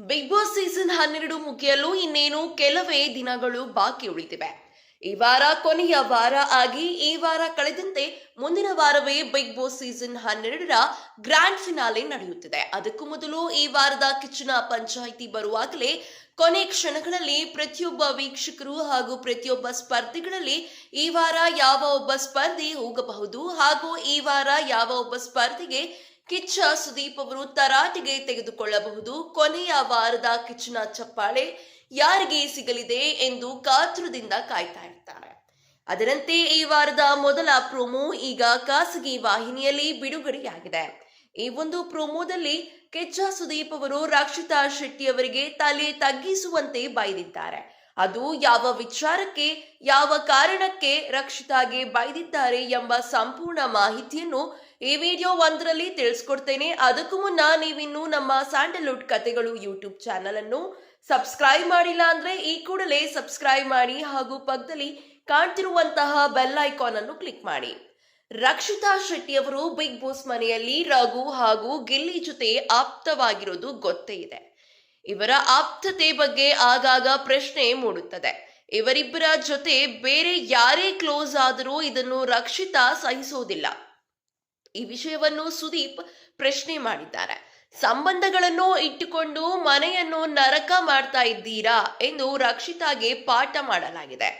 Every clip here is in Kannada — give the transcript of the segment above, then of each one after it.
ಬಿಗ್ ಬಾಸ್ ಸೀಸನ್ ಹನ್ನೆರಡು ಮುಗಿಯಲು ಇನ್ನೇನು ಕೆಲವೇ ದಿನಗಳು ಬಾಕಿ ಉಳಿದಿವೆ. ಈ ವಾರ ಕೊನೆಯ ವಾರ ಆಗಿ ಈ ವಾರ ಕಳೆದಂತೆ ಮುಂದಿನ ವಾರವೇ ಬಿಗ್ ಬಾಸ್ ಸೀಸನ್ ಹನ್ನೆರಡರ ಗ್ರ್ಯಾಂಡ್ ಫಿನಾಲೆ ನಡೆಯುತ್ತಿದೆ. ಅದಕ್ಕೂ ಮೊದಲು ಈ ವಾರದ ಕಿಚ್ಚಿನ ಪಂಚಾಯಿತಿ ಬರುವಾಗಲೇ ಕೊನೆ ಕ್ಷಣಗಳಲ್ಲಿ ಪ್ರತಿಯೊಬ್ಬ ವೀಕ್ಷಕರು ಹಾಗೂ ಪ್ರತಿಯೊಬ್ಬ ಸ್ಪರ್ಧಿಗಳಲ್ಲಿ ಈ ವಾರ ಯಾವ ಒಬ್ಬ ಸ್ಪರ್ಧಿ ಹೋಗಬಹುದು ಹಾಗೂ ಈ ವಾರ ಯಾವ ಒಬ್ಬ ಸ್ಪರ್ಧಿಗೆ ಕಿಚ್ಚ ಸುದೀಪ್ ಅವರು ತರಾಟೆಗೆ ತೆಗೆದುಕೊಳ್ಳಬಹುದು. ಕೊನೆಯ ವಾರದ ಕಿಚ್ಚನ ಚಪ್ಪಾಳೆ ಯಾರಿಗೆ ಸಿಗಲಿದೆ ಎಂದು ಕಾತುರದಿಂದ ಕಾಯ್ತಾ ಇರ್ತಾರೆ. ಅದರಂತೆ ಈ ವಾರದ ಮೊದಲ ಪ್ರೋಮೋ ಈಗ ಖಾಸಗಿ ವಾಹಿನಿಯಲ್ಲಿ ಬಿಡುಗಡೆಯಾಗಿದೆ. ಈ ಒಂದು ಪ್ರೋಮೋದಲ್ಲಿ ಕಿಚ್ಚ ಸುದೀಪ್ ಅವರು ರಕ್ಷಿತಾ ಶೆಟ್ಟಿ ಅವರಿಗೆ ತಲೆ ತಗ್ಗಿಸುವಂತೆ ಬೈದಿದ್ದಾರೆ. ಅದು ಯಾವ ವಿಚಾರಕ್ಕೆ, ಯಾವ ಕಾರಣಕ್ಕೆ ರಕ್ಷಿತಾಗೆ ಬೈದಿದ್ದಾರೆ ಎಂಬ ಸಂಪೂರ್ಣ ಮಾಹಿತಿಯನ್ನು ಈ ವಿಡಿಯೋ ಒಂದರಲ್ಲಿ ತಿಳಿಸ್ಕೊಡ್ತೇನೆ. ಅದಕ್ಕೂ ಮುನ್ನ ನೀವಿನ್ನು ನಮ್ಮ ಸ್ಯಾಂಡಲ್ವುಡ್ ಕತೆಗಳು ಯೂಟ್ಯೂಬ್ ಚಾನಲ್ ಅನ್ನು ಸಬ್ಸ್ಕ್ರೈಬ್ ಮಾಡಿಲ್ಲ ಅಂದ್ರೆ ಈ ಕೂಡಲೇ ಸಬ್ಸ್ಕ್ರೈಬ್ ಮಾಡಿ ಹಾಗೂ ಪಕ್ಕದಲ್ಲಿ ಕಾಣ್ತಿರುವಂತಹ ಬೆಲ್ ಐಕಾನ್ ಅನ್ನು ಕ್ಲಿಕ್ ಮಾಡಿ. ರಕ್ಷಿತಾ ಶೆಟ್ಟಿ ಅವರು ಬಿಗ್ ಬಾಸ್ ಮನೆಯಲ್ಲಿ ರಘು ಹಾಗೂ ಗಿಲ್ಲಿ ಜೊತೆ ಆಪ್ತವಾಗಿರೋದು ಗೊತ್ತೇ ಇದೆ. ಇವರ ಆಪ್ತತೆ ಬಗ್ಗೆ ಆಗಾಗ ಪ್ರಶ್ನೆ ಮೂಡುತ್ತದೆ. ಇವರಿಬ್ಬರ ಜೊತೆ ಬೇರೆ ಯಾರೇ ಕ್ಲೋಸ್ ಆದರೂ ಇದನ್ನು ರಕ್ಷಿತಾ ಸಹಿಸೋದಿಲ್ಲ. ಈ ವಿಷಯವನ್ನು ಸುದೀಪ್ ಪ್ರಶ್ನೆ ಮಾಡಿದ್ದಾರೆ. ಸಂಬಂಧಗಳನ್ನು ಇಟ್ಟುಕೊಂಡು ಮನೆಯನ್ನು ನರಕ ಮಾಡ್ತಾ ಇದ್ದೀರಾ ಎಂದು ರಕ್ಷಿತಾಗೆ ಪಾಠ ಮಾಡಲಾಗಿದೆ.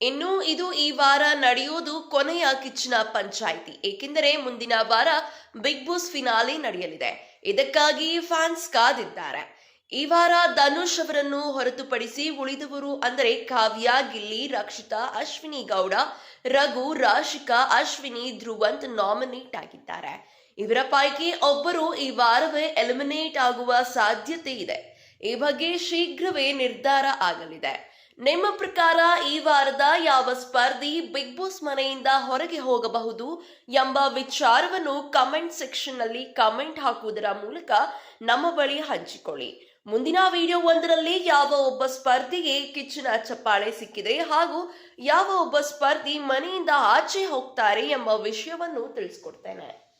ಇನ್ನು ಇದು ಈ ವಾರ ನಡೆಯೋದು ಕೊನೆಯ ಕಿಚ್ಚಿನ ಪಂಚಾಯಿತಿ. ಏಕೆಂದರೆ ಮುಂದಿನ ವಾರ ಬಿಗ್ ಬಾಸ್ ಫಿನಾಲೆ ನಡೆಯಲಿದೆ. ಇದಕ್ಕಾಗಿ ಫ್ಯಾನ್ಸ್ ಕಾದಿದ್ದಾರೆ. ಈ ವಾರ ಧನುಷ್ ಅವರನ್ನು ಹೊರತುಪಡಿಸಿ ಉಳಿದವರು ಅಂದರೆ ಕಾವ್ಯ, ಗಿಲ್ಲಿ, ರಕ್ಷಿತಾ, ಅಶ್ವಿನಿ ಗೌಡ, ರಘು, ರಾಶಿಕಾ, ಅಶ್ವಿನಿ, ಧ್ರುವಂತ್ ನಾಮಿನೇಟ್ ಆಗಿದ್ದಾರೆ. ಇವರ ಪೈಕಿ ಒಬ್ಬರು ಈ ವಾರವೇ ಎಲಿಮಿನೇಟ್ ಆಗುವ ಸಾಧ್ಯತೆ ಇದೆ. ಈ ಬಗ್ಗೆ ಶೀಘ್ರವೇ ನಿರ್ಧಾರ ಆಗಲಿದೆ. ನಿಮ್ಮ ಪ್ರಕಾರ ಈ ವಾರದ ಯಾವ ಸ್ಪರ್ಧಿ ಬಿಗ್ ಬಾಸ್ ಮನೆಯಿಂದ ಹೊರಗೆ ಹೋಗಬಹುದು ಎಂಬ ವಿಚಾರವನ್ನು ಕಮೆಂಟ್ ಸೆಕ್ಷನ್ ಅಲ್ಲಿ ಕಮೆಂಟ್ ಹಾಕುವುದರ ಮೂಲಕ ನಮ್ಮ ಬಳಿ ಹಂಚಿಕೊಳ್ಳಿ. ಮುಂದಿನ ವಿಡಿಯೋ ಒಂದರಲ್ಲಿ ಯಾವ ಒಬ್ಬ ಸ್ಪರ್ಧಿಗೆ ಕಿಚ್ಚಿನ ಚಪ್ಪಾಳೆ ಸಿಕ್ಕಿದೆ ಹಾಗೂ ಯಾವ ಒಬ್ಬ ಸ್ಪರ್ಧಿ ಮನೆಯಿಂದ ಆಚೆ ಹೋಗ್ತಾರೆ ಎಂಬ ವಿಷಯವನ್ನು ತಿಳಿಸ್ಕೊಡ್ತೇನೆ.